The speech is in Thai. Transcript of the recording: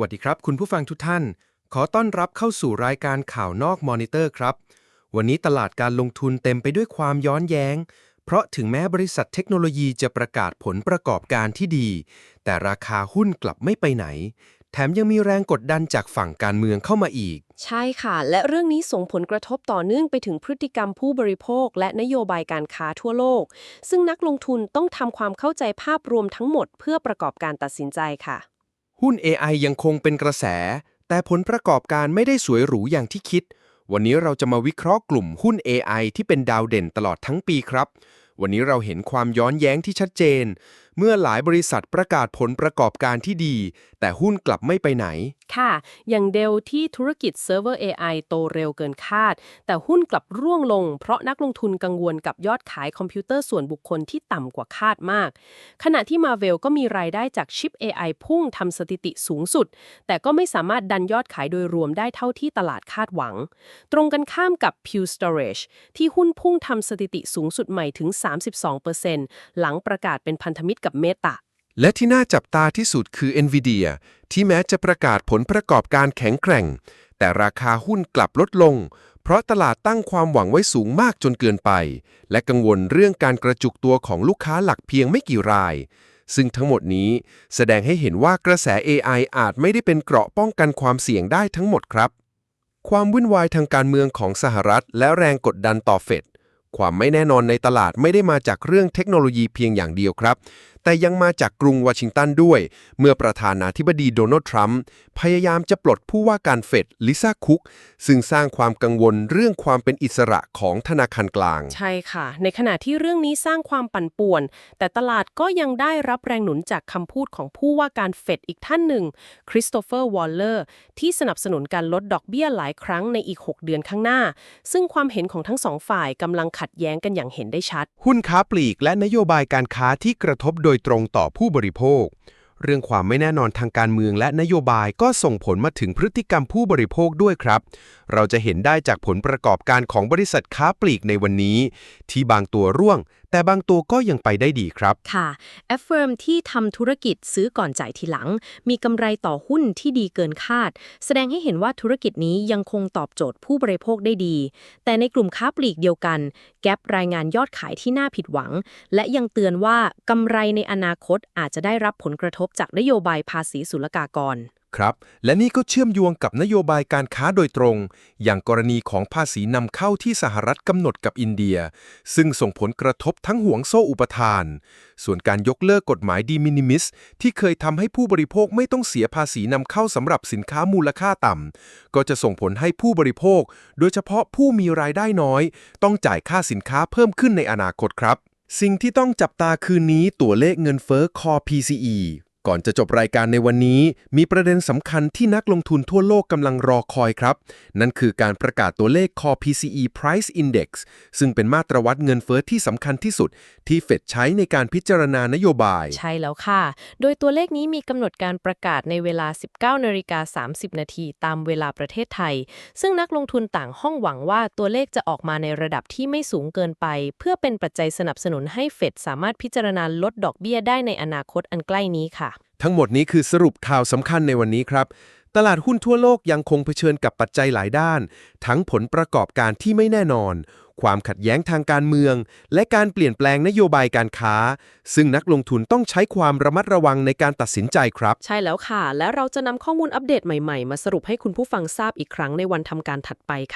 วัสดีครับ คุณผู้ฟังทุกท่าน ขอต้อนรับเข้าสู่รายการข่าวนอกมอนิเตอร์ครับ วันนี้ตลาดการลงทุนเต็มไปด้วยความย้อนแย้ง เพราะถึงแม้บริษัทเทคโนโลยีจะประกาศผลประกอบการที่ดี แต่ราคาหุ้นกลับไม่ไปไหน แถมยังมีแรงกดดันจากฝั่งการเมืองเข้ามาอีก ใช่ค่ะ และเรื่องนี้ส่งผลกระทบต่อเนื่องไปถึงพฤติกรรมผู้บริโภค และนโยบายการค้าทั่วโลก ซึ่งนักลงทุนต้องทำความเข้าใจภาพรวมทั้งหมด เพื่อประกอบการตัดสินใจค่ะ หุ้น AI ยังคงเป็นกระแส แต่ผลประกอบการไม่ได้สวยหรูอย่างที่คิด วันนี้เราจะมาวิเคราะห์กลุ่มหุ้น AI ที่เป็นดาวเด่นตลอดทั้งปีครับ วันนี้เราเห็นความย้อนแย้งที่ชัดเจน เมื่อหลายบริษัทประกาศผลประกอบการที่ดี แต่หุ้นกลับไม่ไปไหน ค่ะ อย่างเดลที่ธุรกิจเซิร์ฟเวอร์ AI โตเร็วเกินคาด แต่หุ้นกลับร่วงลง เพราะนักลงทุนกังวลกับยอดขายคอมพิวเตอร์ส่วนบุคคลที่ต่ำกว่าคาดมาก ขณะที่ Marvel ก็มีรายได้จากชิป AI พุ่งทำสถิติสูงสุด แต่ก็ไม่สามารถดันยอดขายโดยรวมได้เท่าที่ตลาดคาดหวัง ตรงกันข้ามกับ Pure Storage ที่หุ้นพุ่งทำสถิติสูงสุดใหม่ถึง 32%หลังประกาศเป็นพันธมิตรกับ Meta และที่น่าจับตาที่สุดคือ NVIDIA ที่แม้จะประกาศผลประกอบการแข็งแกร่ง แต่ราคาหุ้นกลับลดลง เพราะตลาดตั้งความหวังไว้สูงมากจนเกินไป และกังวลเรื่องการกระจุกตัวของลูกค้าหลักเพียงไม่กี่ราย ซึ่งทั้งหมดนี้แสดงให้เห็นว่ากระแส AI อาจไม่ได้เป็นเกราะป้องกันความเสี่ยงได้ทั้งหมดครับ ความวุ่นวายทางการเมืองของสหรัฐ และแรงกดดันต่อเฟด ความไม่แน่นอนในตลาดไม่ได้มาจากเรื่องเทคโนโลยีเพียงอย่างเดียวครับ แต่ยังมาจากกรุงวอชิงตันด้วย เมื่อประธานาธิบดีโดนัลด์ทรัมป์พยายามจะปลดผู้ว่าการเฟดลิซ่าคุกซึ่งสร้างความกังวลเรื่องความเป็นอิสระของธนาคารกลาง ใช่ค่ะ ในขณะที่เรื่องนี้สร้างความปั่นป่วน แต่ตลาดก็ยังได้รับแรงหนุนจากคำพูดของผู้ว่าการเฟดอีกท่านหนึ่งคริสโตเฟอร์วอลเลอร์ที่สนับสนุนการลดดอกเบี้ยหลายครั้งในอีก 6 เดือนข้างหน้า ซึ่งความเห็นของทั้งสองฝ่ายกำลังขัดแย้งกันอย่างเห็นได้ชัด หุ้นค้าปลีกและนโยบายการค้าที่กระทบโดยตรงต่อผู้บริโภค เรื่องความไม่แน่นอนทางการเมืองและนโยบายก็ส่งผลมาถึงพฤติกรรมผู้บริโภคด้วยครับ เราจะเห็นได้จากผลประกอบการของบริษัทค้าปลีกในวันนี้ ที่บางตัวร่วงแต่บางตัวก็ยังไปได้ดีครับ ค่ะแอฟเฟิร์มที่ทำธุรกิจซื้อก่อนจ่ายทีหลัง มีกำไรต่อหุ้นที่ดีเกินคาด แสดงให้เห็นว่าธุรกิจนี้ยังคงตอบโจทย์ผู้บริโภคได้ดี แต่ในกลุ่มค้าปลีกเดียวกัน แกปรายงานยอดขายที่น่าผิดหวัง และยังเตือนว่ากำไรในอนาคตอาจจะได้รับผลกระทบจากนโยบายภาษีศุลกากร ครับ และนี่ก็เชื่อมโยงกับนโยบายการค้าโดยตรง อย่างกรณีของภาษีนำเข้าที่สหรัฐกำหนดกับอินเดีย ซึ่งส่งผลกระทบทั้งห่วงโซ่อุปทาน ส่วนการยกเลิกกฎหมายดีมินิมิส ที่เคยทำให้ผู้บริโภคไม่ต้องเสียภาษีนำเข้าสำหรับสินค้ามูลค่าต่ำก็จะส่งผลให้ผู้บริโภค โดยเฉพาะผู้มีรายได้น้อย ต้องจ่ายค่าสินค้าเพิ่มขึ้นในอนาคตครับ สิ่งที่ต้องจับตาคืนนี้ตัวเลขเงินเฟ้อ Core PCE ก่อนจะจบรายการในวันนี้ มีประเด็นสำคัญที่นักลงทุนทั่วโลกกำลังรอคอยครับ นั่นคือการประกาศตัวเลข Core PCE Price Index ซึ่งเป็นมาตรวัดเงินเฟ้อที่สำคัญที่สุด ที่เฟดใช้ในการพิจารณานโยบาย ใช่แล้วค่ะ โดยตัวเลขนี้มีกำหนดการประกาศในเวลา 19นาฬิกา30 นาทีตามเวลาประเทศไทย ซึ่งนักลงทุนต่างห้องหวังว่าตัวเลขจะออกมาในระดับที่ไม่สูงเกินไป เพื่อเป็นปัจจัยสนับสนุนให้เฟดสามารถพิจารณาลดดอกเบี้ยได้ในอนาคตอันใกล้นี้ค่ะ ทั้งหมดนี้คือสรุปข่าวสำคัญในวันนี้ครับ ตลาดหุ้นทั่วโลกยังคงเผชิญกับปัจจัยหลายด้าน ทั้งผลประกอบการที่ไม่แน่นอน ความขัดแย้งทางการเมือง และการเปลี่ยนแปลงนโยบายการค้า ซึ่งนักลงทุนต้องใช้ความระมัดระวังในการตัดสินใจครับ ใช่แล้วค่ะ และเราจะนำข้อมูลอัปเดตใหม่ๆ มาสรุปให้คุณผู้ฟังทราบอีกครั้งในวันทำการถัดไปค่ะ